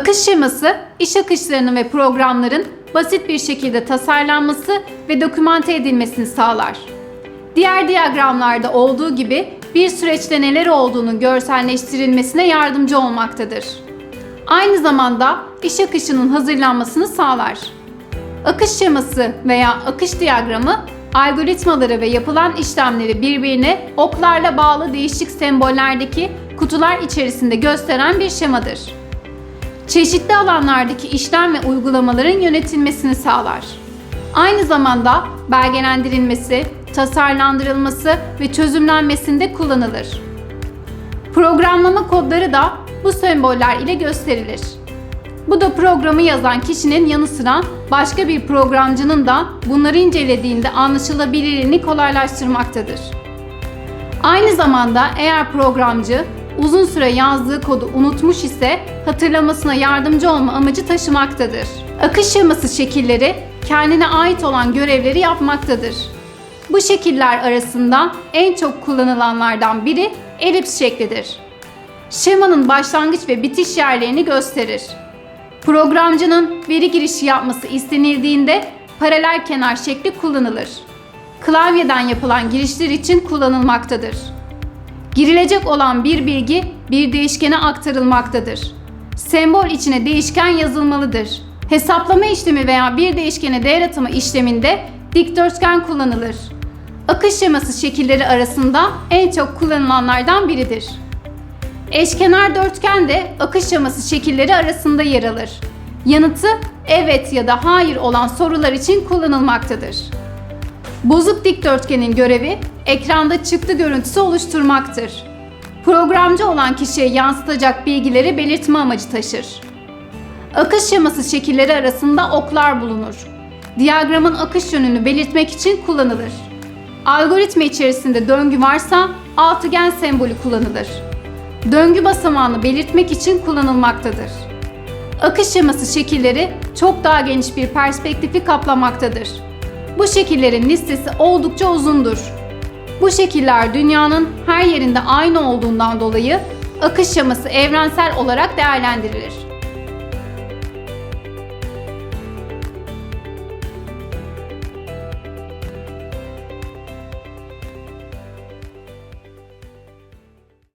Akış şeması, iş akışlarının ve programların basit bir şekilde tasarlanması ve dokümante edilmesini sağlar. Diğer diyagramlarda olduğu gibi bir süreçte neler olduğunun görselleştirilmesine yardımcı olmaktadır. Aynı zamanda iş akışının hazırlanmasını sağlar. Akış şeması veya akış diyagramı algoritmaları ve yapılan işlemleri birbirine oklarla bağlı değişik sembollerdeki kutular içerisinde gösteren bir şemadır. Çeşitli alanlardaki işlem ve uygulamaların yönetilmesini sağlar. Aynı zamanda belgelendirilmesi, tasarlandırılması ve çözümlenmesinde kullanılır. Programlama kodları da bu semboller ile gösterilir. Bu da programı yazan kişinin yanı sıra başka bir programcının da bunları incelediğinde anlaşılabilirliğini kolaylaştırmaktadır. Aynı zamanda eğer programcı uzun süre yazdığı kodu unutmuş ise hatırlamasına yardımcı olma amacı taşımaktadır. Akış şeması şekilleri kendine ait olan görevleri yapmaktadır. Bu şekiller arasında en çok kullanılanlardan biri elips şeklidir. Şemanın başlangıç ve bitiş yerlerini gösterir. Programcının veri girişi yapması istenildiğinde paralel kenar şekli kullanılır. Klavyeden yapılan girişler için kullanılmaktadır. Girilecek olan bir bilgi bir değişkene aktarılmaktadır. Sembol içine değişken yazılmalıdır. Hesaplama işlemi veya bir değişkene değer atama işleminde dikdörtgen kullanılır. Akış şeması şekilleri arasında en çok kullanılanlardan biridir. Eşkenar dörtgen de akış şeması şekilleri arasında yer alır. Yanıtı evet ya da hayır olan sorular için kullanılmaktadır. Bozuk dikdörtgenin görevi ekranda çıktı görüntüsü oluşturmaktır. Programcı olan kişiye yansıtacak bilgileri belirtme amacı taşır. Akış şeması şekilleri arasında oklar bulunur. Diyagramın akış yönünü belirtmek için kullanılır. Algoritma içerisinde döngü varsa altıgen sembolü kullanılır. Döngü basamağını belirtmek için kullanılmaktadır. Akış şeması şekilleri çok daha geniş bir perspektifi kaplamaktadır. Bu şekillerin listesi oldukça uzundur. Bu şekiller dünyanın her yerinde aynı olduğundan dolayı akış şeması evrensel olarak değerlendirilir.